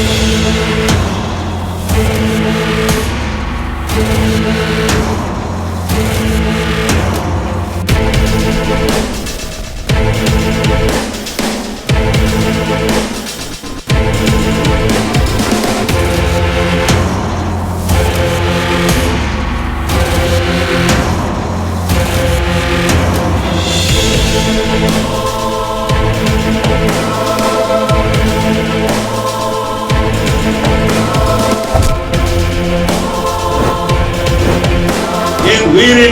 We'll be right back.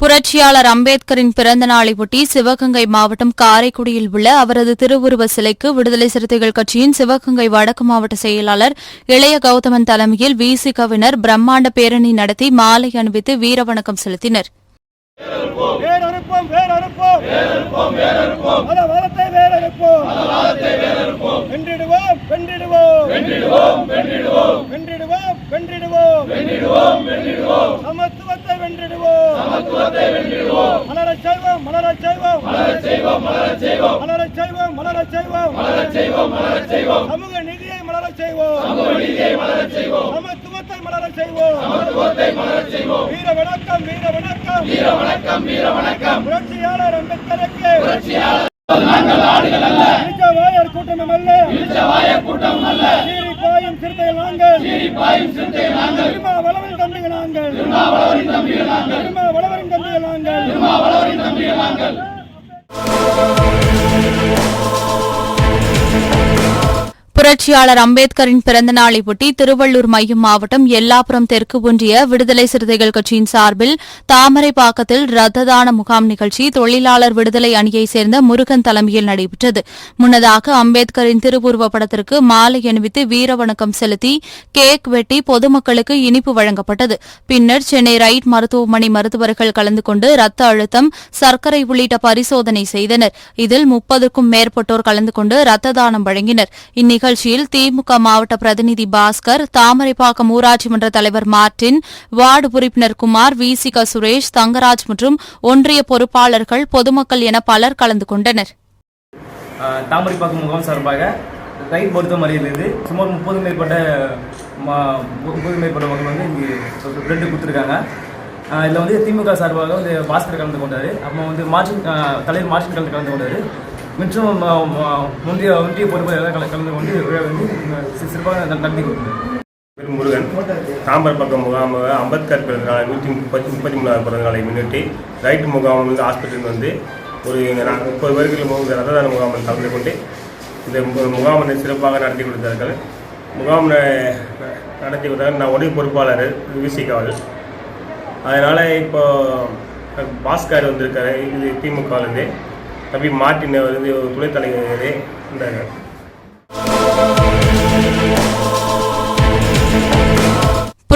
புரட்சியாளர் அம்பேத்கரின் பிறந்த நாளையொட்டி சிவகங்கை மாவட்டம் காரைக்குடியில் உள்ள அவரது திருவுருவ சிலைக்கு விடுதலை சிறுத்தைகள் கட்சியின் சிவகங்கை வடக்கு மாவட்ட செயலாளர் இளைய கௌதமன் தலைமையில் விசிகவினர் பிரம்மாண்ட பேரணி நடத்தி மாலை அணிவித்து வீரவணக்கம் செலுத்தினர். வேறறுப்போம் வேறறுப்போம் நாங்கள் வளவரின் தம்பிகள் நாங்கள் வளவரின் தம்பிகள் நாங்கள் வளவரின் தம்பிகள் நாங்கள் புரட்சியாளர் அம்பேத்கரின் பிறந்த நாளையொட்டி திருவள்ளூர் மையம் மாவட்டம் எல்லாபுரம் தெற்கு ஒன்றிய விடுதலை சிறுத்தைகள் கட்சியின் சார்பில் தாமரைப்பாக்கத்தில் ரத்த தான முகாம் நிகழ்ச்சி தொழிலாளர் விடுதலை அணியைச் சேர்ந்த முருகன் தலைமையில் நடைபெற்றது. முன்னதாக அம்பேத்கரின் திருவுருவ படத்திற்கு மாலை அணிவித்து வீரவணக்கம் செலுத்தி கேக் வெட்டி பொதுமக்களுக்கு இனிப்பு வழங்கப்பட்டது. பின்னர் சென்னை ரைட் மருத்துவமனை மருத்துவர்கள் கலந்து கொண்டு ரத்த அழுத்தம் சர்க்கரை உள்ளிட்ட பரிசோதனை செய்தனர். இதில் முப்பதுக்கும் மேற்பட்டோர் கலந்து கொண்டு ரத்த தானம் வழங்கினர். நிகழ்ச்சியில் திமுக மாவட்ட பிரதிநிதி பாஸ்கர் தாமரைப்பாக்கம் ஊராட்சி மன்ற தலைவர் மார்டின் வார்டு உறுப்பினர் குமார் விசிக சுரேஷ் தங்கராஜ் மற்றும் ஒன்றிய பொறுப்பாளர்கள் பொதுமக்கள் என பலர் கலந்து கொண்டனர். தாமரைப்பாக்கம் முகாம் சார்பாக ரைட் மருத்துவமனையிலிருந்து சுமார் முப்பது மேற்பட்ட முப்பது மேற்பட்ட மக்கள் வந்து இங்கே பிளட்டு கொடுத்துருக்காங்க. இதில் வந்து திமுக சார்பாக வந்து பாஸ்கர் கலந்து கொண்டார். அப்புறம் வந்து மார்ச்சின் தலைவர் மார்ச்சின் கலந்து கலந்து கொண்டார். மிச்சம் முந்தைய முந்தைய பொறுப்பு எல்லாம் கல- கலந்து கொண்டு விழா வந்து சிறப்பாக நடத்தி கொடுத்தார் பேர் முருகன் தாம்பரப்பக்கம் முகாம் அம்பேத்கர் பிறந்த நாளை நூற்றி முப்பத்தி முப்பத்தி மூணாவது பிறந்த நாளை முன்னிட்டு ரைட் முகாம் வந்து ஹாஸ்பிட்டல் வந்து ஒரு முப்பது பேருக்கு ரத்ததான முகாமில் கலந்து கொண்டு இந்த முகாமை சிறப்பாக நடத்தி கொடுத்தார்கள். முகாம் நடத்தி கொடுத்தாங்க நான் உடனே பொறுப்பாளர் விசிகாவல் அதனால் இப்போ பாஸ்கர் வந்திருக்காரு. இது திமுகலேருந்து தம்பி மாட்டின் வந்து துணைத் தலைவர் இந்த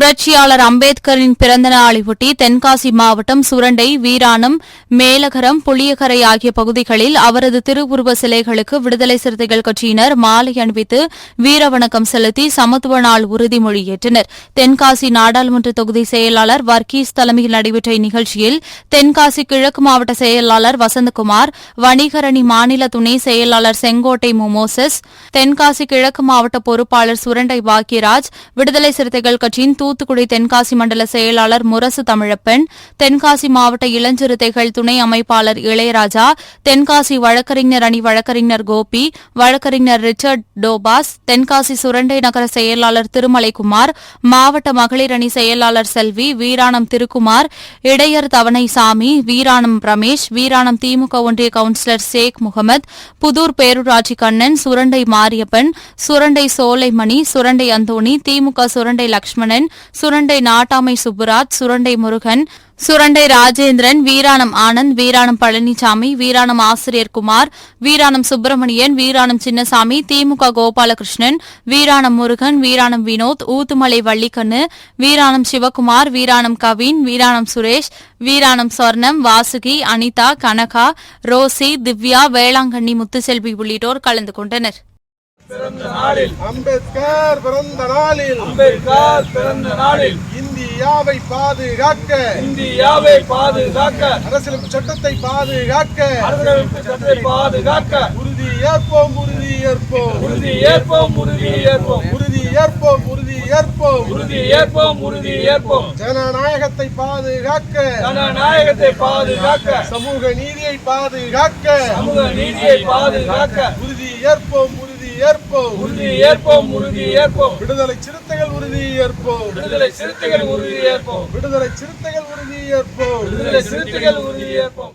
புரட்சியாளர் அம்பேத்கரின் பிறந்த நாளையொட்டி தென்காசி மாவட்டம் சுரண்டை வீராணம் மேலகரம் புளியகரை ஆகிய பகுதிகளில் அவரது திருவுருவ சிலைகளுக்கு விடுதலை சிறுத்தைகள் கட்சியினர் மாலை அணிவித்து வீரவணக்கம் செலுத்தி சமத்துவ நாள் உறுதிமொழி ஏற்றனர் தென்காசி நாடாளுமன்ற தொகுதி செயலாளர் வர்கீஸ் தலைமையில் நடைபெற்ற இந்நிகழ்ச்சியில் தென்காசி கிழக்கு மாவட்ட செயலாளர் வசந்தகுமார் வணிகரணி மாநில துணை செயலாளர் செங்கோட்டை மோமோசஸ் தென்காசி கிழக்கு மாவட்ட பொறுப்பாளர் சுரண்டை பாக்கியராஜ் விடுதலை சிறுத்தைகள் கட்சியின் தூத்துக்குடி தென்காசி மண்டல செயலாளர் முரசு தமிழப்பன் தென்காசி மாவட்ட இளஞ்சிறுத்தைகள் துணை அமைப்பாளர் இளையராஜா தென்காசி வழக்கறிஞர் அணி வழக்கறிஞர் கோபி வழக்கறிஞர் ரிச்சர்ட் டோபாஸ் தென்காசி சுரண்டை நகர செயலாளர் திருமலைக்குமார் மாவட்ட மகளிர் அணி செயலாளர் செல்வி வீராணம் திருக்குமார் இடையர் தவணைசாமி வீராணம் ரமேஷ் வீராணம் திமுக ஒன்றிய கவுன்சிலர் ஷேக் முகமது புதூர் பேரூராட்சி கண்ணன் சுரண்டை மாரியப்பன் சுரண்டை சோலைமணி சுரண்டை அந்தோணி திமுக சுரண்டை லட்சுமணன் சுரண்டை நாட்டாமை சுப்புராஜ் சுரண்டை முருகன் சுரண்டை ராஜேந்திரன் வீராணம் ஆனந்த் வீராணம் பழனிசாமி வீராணம் ஆசிரியர் குமார் வீராணம் சுப்பிரமணியன் வீராணம் சின்னசாமி திமுக கோபாலகிருஷ்ணன் வீராணம் முருகன் வீராணம் வினோத் ஊத்துமலை வள்ளிக்கண்ணு வீராணம் சிவகுமார் வீராணம் கவின் வீராணம் சுரேஷ் வீராணம் சொர்ணம் வாசுகி அனிதா கனகா ரோசி திவ்யா வேளாங்கண்ணி முத்துசெல்வி உள்ளிட்டோர் கலந்து கொண்டனர் அம்பேத்கர் பிறந்த நாளில். அம்பேத்கர் பிறந்த நாளில். இந்தியாவை பாதுகாக்க. இந்தியாவை பாதுகாக்க. அரசியலமைப்பு சட்டத்தை பாதுகாக்க. அரசியலமைப்பு சட்டத்தை பாதுகாக்க. உறுதி ஏற்போம் உறுதி ஏற்போம். உறுதி ஏற்போம் உறுதி ஏற்போம். உறுதி ஏற்போம் உறுதி ஏற்போம். உறுதி ஏற்போம் உறுதி ஏற்போம். ஜனநாயகத்தை பாதுகாக்க. ஜனநாயகத்தை பாதுகாக்க. சமூக நீதியை பாதுகாக்க. சமூக நீதியை பாதுகாக்க. உறுதி ஏற்போம் உறுதி ஏற்போம். உறுதி ஏற்போம் உறுதி ஏற்போம். விடுதலை சிறுத்தைகள் உறுதி ஏற்போம். விடுதலை சிறுத்தைகள் உறுதி ஏற்போம். விடுதலை சிறுத்தைகள் உறுதி ஏற்போம். விடுதலை சிறுத்தைகள் உறுதி ஏற்போம்.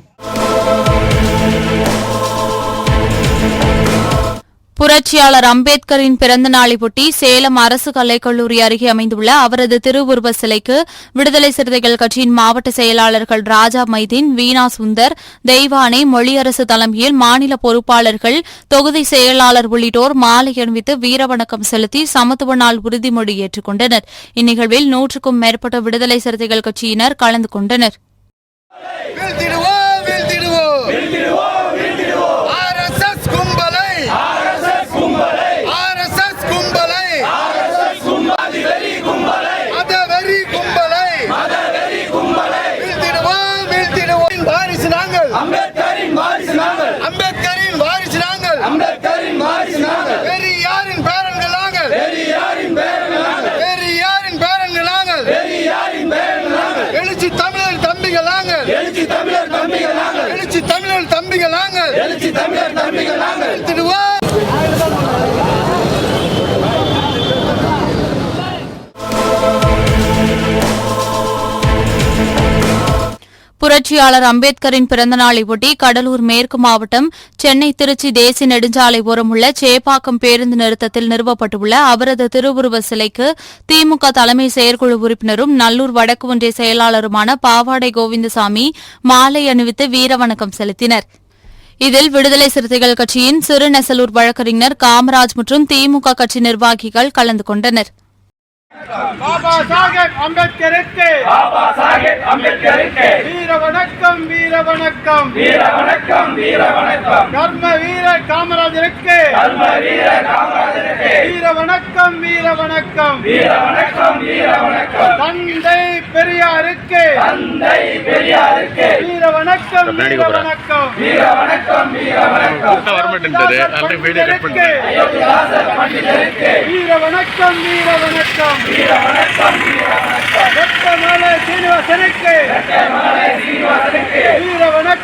புரட்சியாளர் அம்பேத்கரின் பிறந்த நாளையொட்டி சேலம் அரசு கலைக்கல்லூரி அருகே அமைந்துள்ள அவரது திருவுருவ சிலைக்கு விடுதலை சிறுத்தைகள் கட்சியின் மாவட்ட செயலாளர்கள் ராஜா மைதீன் வீணா சுந்தர் தெய்வானை மொழியரசு தலைமையில் மாநில பொறுப்பாளர்கள் தொகுதி செயலாளர் உள்ளிட்டோர் மாலை அணிவித்து வீரவணக்கம் செலுத்தி சமத்துவ நாள் உறுதிமொழி ஏற்றுக் கொண்டனர் இந்நிகழ்வில் நூற்றுக்கும் மேற்பட்ட விடுதலை சிறுத்தைகள் கட்சியினர் கலந்து கொண்டனர் வீழ்த்திடுவோம் வீழ்த்திடுவோம் RSS கும்பலை RSS கும்பலை மதவெறி கும்பலை வீழ்த்திடுவோம் வீழ்த்திடுவோம் வாரிசு நாங்கள் அம்பேத்கரின் வாரிசு நாங்கள் அம்பேத்கரின் வாரிசு நாங்கள் அம்பேத்கரின் வாரிசு நாங்கள் பெரியாரின் பேரன்கள் நாங்கள் பெரியாரின் பேரன் நாங்கள் பெரியாரின் பேரன்கள் நாங்கள் பெரியாரின் பேரன் நாங்கள் எழுச்சி தமிழர் தம்பிகள் நாங்கள் எழுச்சி தமிழர் தம்பிகள் நாங்கள் எழுச்சி தமிழர் தம்பிகள் நாங்கள் எழுச்சி தமிழர் தம்பிகள் நாங்கள் வீழ்த்திடுவோம் புரட்சியாளர் அம்பேத்கரின் பிறந்த நாளையொட்டி கடலூர் மேற்கு மாவட்டம் சென்னை திருச்சி தேசிய நெடுஞ்சாலை ஓரமுள்ள சேப்பாக்கம் பேருந்து நிறுத்தத்தில் நிறுவப்பட்டுள்ள அவரது திருவுருவ சிலைக்கு திமுக தலைமை செயற்குழு உறுப்பினரும் நல்லூர் வடக்கு ஒன்றிய செயலாளருமான பாவாடை கோவிந்தசாமி மாலை அணிவித்து வீரவணக்கம் செலுத்தினர். இதில் விடுதலை சிறுத்தைகள் கட்சியின் சிறுநெசலூர் வழக்கறிஞர் காமராஜ் மற்றும் திமுக கட்சி நிர்வாகிகள் கலந்து கொண்டனர். பாபா சாஹேப் அம்பேத்கருக்கு பாபா சாஹேப் அம்பேத்கருக்கு வீர வணக்கம் வீர வணக்கம் வீர வணக்கம் வீர வணக்கம் கர்ம வீர காமராஜருக்கு. கர்ம வீர காமராஜருக்கு. வீர வணக்கம் வீர வணக்கம் வீர வணக்கம் வீர வணக்கம் தந்தை பெரியாருக்கு தந்தை பெரியாருக்கு வீர வணக்கம் வீர வணக்கம் வீர வணக்கம் வீர வணக்கம் அயோத்திதாசர் பண்டிதருக்கு வீர வணக்கம் வீர வணக்கம் வீர வணக்கம் வீர வணக்கம் வெப்பமலை சீனிவாசனுக்கு.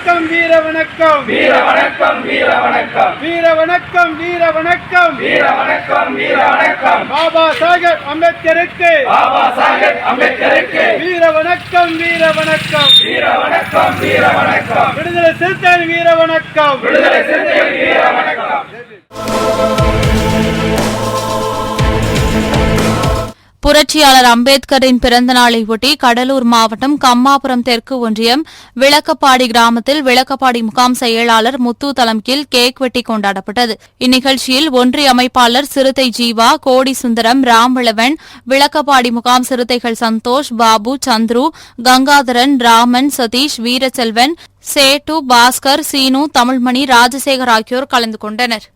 வணக்கம் வீர வணக்கம். வீர வணக்கம் வீர வணக்கம். வீர வணக்கம் வீர வணக்கம். வீர வணக்கம் வீர வணக்கம். பாபா சாஹேப் அம்பேத்கருக்கு. பாபா சாஹேப் அம்பேத்கருக்கு. வீர வணக்கம் வீர வணக்கம். வீர வணக்கம் வீர வணக்கம். விடுதலை சிறுத்தைகள் வீர வணக்கம். விடுதலை சிறுத்தைகள் வீர வணக்கம். புரட்சியாளர் அம்பேத்கரின் பிறந்த நாளையொட்டி கடலூர் மாவட்டம் கம்மாபுரம் தெற்கு ஒன்றியம் விளக்கப்பாடி கிராமத்தில் விளக்கப்பாடி முகாம் செயலாளர் முத்து தலைமையில் கேக் வெட்டி கொண்டாடப்பட்டது. இந்நிகழ்ச்சியில் ஒன்றிய அமைப்பாளர் சிறுத்தை ஜீவா கோடி சுந்தரம் ராம்விளவன் விளக்கப்பாடி முகாம் சிறுத்தைகள் சந்தோஷ் பாபு சந்துரு கங்காதரன் ராமன் சதீஷ் வீரசெல்வன் சேட்டு பாஸ்கர் சீனு தமிழ்மணி ராஜசேகர் ஆகியோர் கலந்து கொண்டனர்.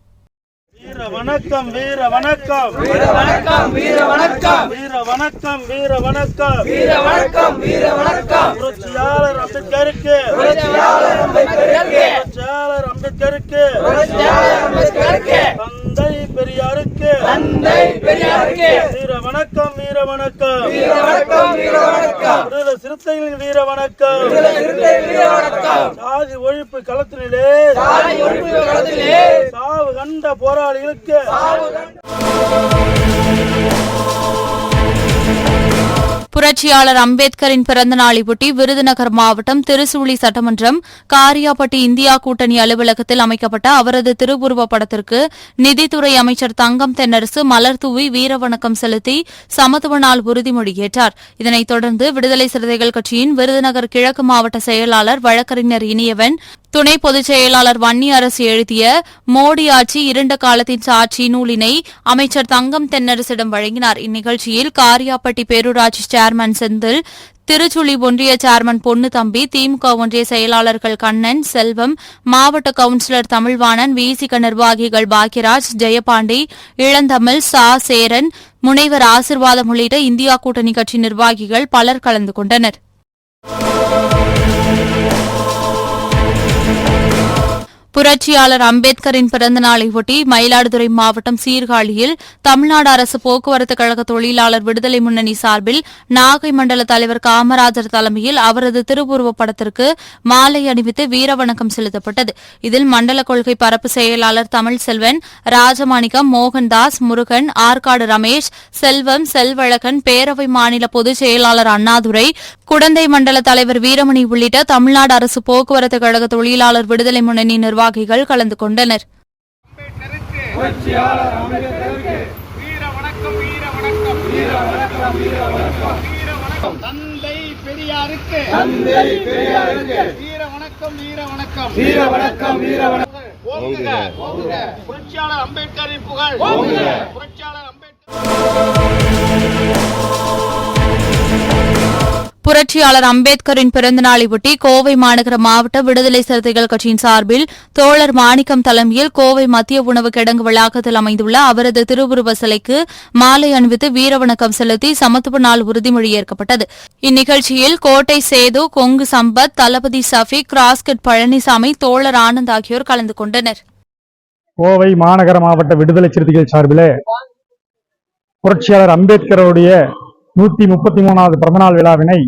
வீர வணக்கம் வீர வணக்கம். வீர வணக்கம் வீர வணக்கம். வீர வணக்கம் வீர வணக்கம். வீர வணக்கம் வீர வணக்கம். புரட்சியாளர் அம்பேத்கருக்கு. புரட்சியாளர் அம்பேத்கருக்கு. புரட்சியாளர் அம்பேத்கருக்கு. புரட்சியாளர் அம்பேத்கருக்கு. தந்தை பெரியாருக்கு. தந்தை பெரியாருக்கு. வீர வணக்கம் வீர வணக்கம். வீர வணக்கம் வீர வணக்கம். விடுதலை சிறுத்தைகளின் வீர வணக்கம். விடுதலை சிறுத்தைகளின் வீர வணக்கம். சாதி ஒழிப்பு களத்தினிலே. சாதி ஒழிப்பு களத்திலே சாவு போராளிகளுக்கு புரட்சியாளர் அம்பேத்கரின் பிறந்த நாளையொட்டி விருதுநகர் மாவட்டம் திருசூழி சட்டமன்றம் காரியாபட்டி இந்தியா கூட்டணி அலுவலகத்தில் அமைக்கப்பட்ட அவரது திருவுருவப் படத்திற்கு நிதித்துறை அமைச்சர் தங்கம் தென்னரசு மலர் தூவி வீரவணக்கம் செலுத்தி சமத்துவ நாள் உறுதிமொழியேற்றார் இதனைத் தொடர்ந்து விடுதலை சிறுத்தைகள் கட்சியின் விருதுநகர் கிழக்கு மாவட்ட செயலாளர் வழக்கறிஞர் இனியவன் துணை பொதுச் செயலாளர் வன்னி அரசு எழுதிய மோடி ஆட்சி இருண்ட காலத்தின் சாட்சி நூலினை அமைச்சர் தங்கம் தென்னரசிடம் வழங்கினார். இந்நிகழ்ச்சியில் காரியாப்பட்டி பேரூராட்சி சேர்மன் செந்தில் திருச்சுழி ஒன்றிய சேர்மன் பொன்னுதம்பி திமுக ஒன்றிய செயலாளர்கள் கண்ணன் செல்வம் மாவட்ட கவுன்சிலர் தமிழ்வாணன் விசிக நிர்வாகிகள் பாக்யராஜ் ஜெயபாண்டி இளந்தமிழ் சா. சேரன் முனைவர் ஆசிர்வாதம் உள்ளிட்ட இந்தியா கூட்டணி கட்சி நிர்வாகிகள் பலர் கலந்து கொண்டனர். புரட்சியாளர் அம்பேத்கரின் பிறந்தநாளையொட்டி மயிலாடுதுறை மாவட்டம் சீர்காழியில் தமிழ்நாடு அரசு போக்குவரத்து கழக தொழிலாளர் விடுதலை முன்னணி சார்பில் நாகை மண்டல தலைவர் காமராஜர் தலைமையில் அவரது திருவுருவப் படத்திற்கு மாலை அணிவித்து வீரவணக்கம் செலுத்தப்பட்டது. இதில் மண்டல கொள்கை பரப்பு செயலாளர் தமிழ்செல்வன் ராஜமாணிக்கம் மோகன்தாஸ் முருகன் ஆற்காடு ரமேஷ் செல்வம் செல்வழகன் பேரவை மாநில பொதுச் செயலாளர் அண்ணாதுரை குடந்தை மண்டல தலைவர் வீரமணி உள்ளிட்ட தமிழ்நாடு அரசு போக்குவரத்து கழக தொழிலாளர் விடுதலை முன்னணி நிர்வாகிகள் கலந்து கொண்டனர். அம்பேத்கரின் புகழ். புரட்சியாளர் அம்பேத்கர். புரட்சியாளர் அம்பேத்கரின் பிறந்தநாளையொட்டி கோவை மாநகர மாவட்ட விடுதலை சிறுத்தைகள் கட்சியின் சார்பில் தோழர் மாணிக்கம் தலைமையில் கோவை மத்திய உணவு கிடங்கு வளாகத்தில் அமைந்துள்ள அவரது திருவுருவ சிலைக்கு மாலை அணிவித்து வீரவணக்கம் செலுத்தி சமத்துவ நாள் உறுதிமொழி ஏற்கப்பட்டது. இந்நிகழ்ச்சியில் கோட்டை சேது கொங்கு சம்பத் தளபதி சஃபிக் கிராஸ்கட் பழனிசாமி தோழர் ஆனந்த் ஆகியோர் கலந்து கொண்டனர். கோவை மாநகர மாவட்ட விடுதலை சிறுத்தைகள் சார்பிலே புரட்சியாளர் அம்பேத்கருடைய நூத்தி முப்பத்தி மூணாவது பிறந்தநாள் விழாவினை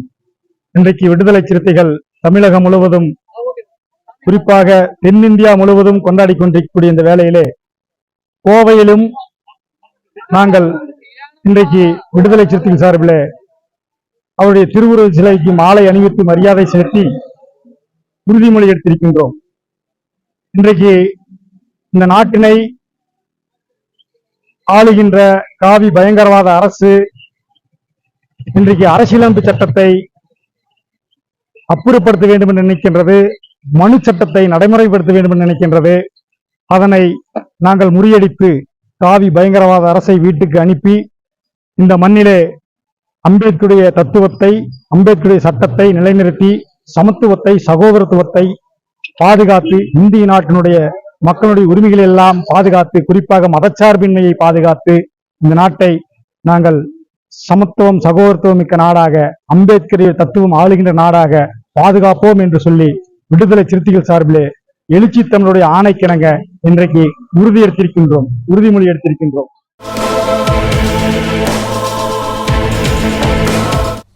இன்றைக்கு விடுதலை சிறுத்தைகள் தமிழகம் முழுவதும் குறிப்பாக தென்னிந்தியா முழுவதும் கொண்டாடி கொண்டிருக்கக்கூடிய இந்த வேளையிலே கோவையிலும் நாங்கள் இன்றைக்கு விடுதலை சிறுத்தைகள் சார்பிலே அவருடைய திருவுருவ சிலைக்கு மாலை அணிவித்து மரியாதை செலுத்தி உறுதிமொழி எடுத்திருக்கின்றோம். இன்றைக்கு இந்த நாட்டினை ஆளுகின்ற காவி பயங்கரவாத அரசு இன்றைக்கு அரசியலமைப்பு சட்டத்தை அப்புறப்படுத்த வேண்டும் என்று நினைக்கின்றது. மனு சட்டத்தை நடைமுறைப்படுத்த வேண்டும் என்று நினைக்கின்றது. அதனை நாங்கள் முறியடித்து காவி பயங்கரவாத அரசை வீட்டுக்கு அனுப்பி இந்த மண்ணிலே அம்பேத்கருடைய தத்துவத்தை அம்பேத்கருடைய சட்டத்தை நிலைநிறுத்தி சமத்துவத்தை சகோதரத்துவத்தை பாதுகாத்து இந்திய நாட்டினுடைய மக்களுடைய உரிமைகளை எல்லாம் பாதுகாத்து குறிப்பாக மதச்சார்பின்மையை பாதுகாத்து இந்த நாட்டை நாங்கள் சமத்துவம் சகோதரத்துவம் மிக்க நாடாக அம்பேத்கரிய தத்துவம் ஆளுகின்ற நாடாக பாதுகாப்போம் என்று சொல்லி விடுதலை சிறுத்தைகள் சார்பிலே எழுச்சி தமிழுடைய ஆணைக்கிணங்க இன்றைக்கு உறுதி எடுத்திருக்கின்றோம் உறுதிமொழி எடுத்திருக்கின்றோம்.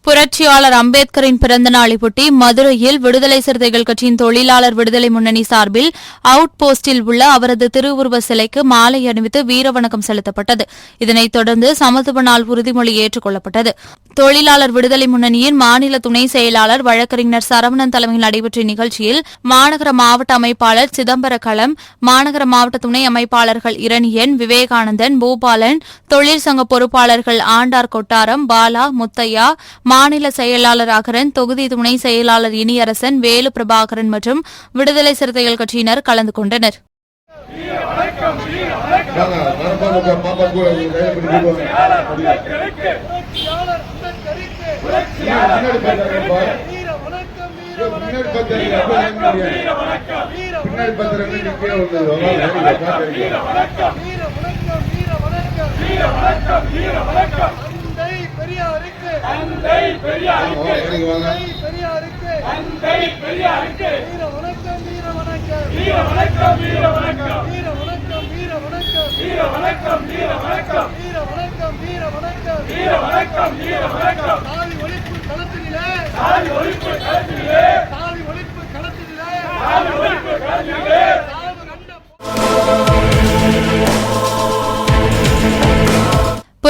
புரட்சியாளர் அம்பேத்கரின் பிறந்த நாளையொட்டி மதுரையில் விடுதலை சிறுத்தைகள் கட்சியின் தொழிலாளர் விடுதலை முன்னணி சார்பில் அவுட் போஸ்டில் உள்ள அவரது திருவுருவ சிலைக்கு மாலை அணிவித்து வீரவணக்கம் செலுத்தப்பட்டது. இதனைத் தொடர்ந்து சமத்துவ நாள் உறுதிமொழி ஏற்றுக் கொள்ளப்பட்டது தொழிலாளர் விடுதலை முன்னணியின் மாநில துணை செயலாளர் வழக்கறிஞர் சரவணன் தலைமையில் நடைபெற்ற நிகழ்ச்சியில் மாநகர மாவட்ட அமைப்பாளர் சிதம்பர களம் மாநகர மாவட்ட துணை அமைப்பாளர்கள் இரணியன் விவேகானந்தன் பூபாலன் தொழிற்சங்க பொறுப்பாளர்கள் ஆண்டார் கொட்டாரம் பாலா முத்தையா மாநில செயலாளர் அகரன் தொகுதி துணை செயலாளர் இனியரசன் வேலு பிரபாகரன் மற்றும் விடுதலை சிறுத்தைகள் கட்சியினர் கலந்து கொண்டனர். வீர வணக்கம் வீர வணக்கம். வணக்கம் தந்தை பெரியாருக்கு. தந்தை பெரியாருக்கு. தந்தை பெரியாருக்கு. வீர வணக்கம் வீர வணக்கம். வீர வணக்கம் வீர வணக்கம். வீர வணக்கம் வீர வணக்கம். வீர வணக்கம் வீர வணக்கம். வீர வணக்கம் வீர வணக்கம். வீர வணக்கம் வீர வணக்கம். சாதி ஒழிப்பு களத்திலே சாதி ஒழிப்பு களத்திலே சாதி ஒழிப்பு களத்திலே சாதி ஒழிப்பு களத்திலே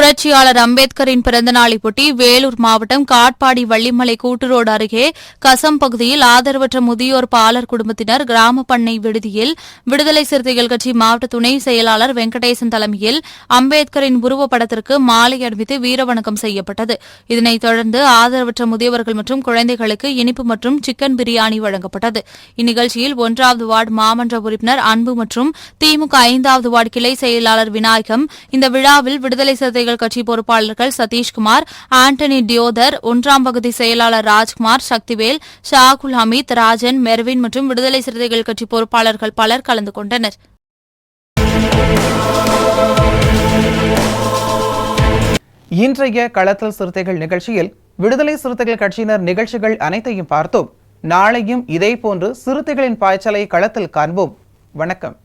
புரட்சியாளர் அம்பேத்கரின் பிறந்தநாளையொட்டி வேலூர் மாவட்டம் காட்பாடி வள்ளிமலை கூட்டுரோடு அருகே கசம் பகுதியில் ஆதரவற்ற முதியோர் பாலர் குடும்பத்தினர் கிராம பண்ணை விடுதியில் விடுதலை சிறுத்தைகள் கட்சி மாவட்ட துணை செயலாளர் வெங்கடேசன் தலைமையில் அம்பேத்கரின் உருவப்படத்திற்கு மாலை அணிவித்து வீரவணக்கம் செய்யப்பட்டது. இதனைத் தொடர்ந்து ஆதரவற்ற முதியவர்கள் மற்றும் குழந்தைகளுக்கு இனிப்பு மற்றும் சிக்கன் பிரியாணி வழங்கப்பட்டது. இந்நிகழ்ச்சியில் ஒன்றாவது வார்டு மாமன்ற உறுப்பினர் அன்பு மற்றும் திமுக ஐந்தாவது வார்டு கிளை செயலாளர் விநாயகம் இந்த விழாவில் விடுதலை சிறுத்தைகள் கட்சி பொறுப்பாளர்கள் சதீஷ்குமார் ஆண்டனி டியோதர் ஒன்றாம் பகுதி செயலாளர் ராஜ்குமார் சக்திவேல் ஷாகுல் ஹமீத் ராஜன் மெர்வின் மற்றும் விடுதலை சிறுத்தைகள் கட்சி பொறுப்பாளர்கள் பலர் கலந்து கொண்டனர். இன்றைய களத்தல் சிறுத்தைகள் நிகழ்ச்சியில் விடுதலை சிறுத்தைகள் கட்சியினர் நிகழ்ச்சிகள் அனைத்தையும் பார்த்தோம். நாளையும் இதேபோன்று சிறுத்தைகளின் பாய்ச்சலை களத்தில் காண்போம். வணக்கம்.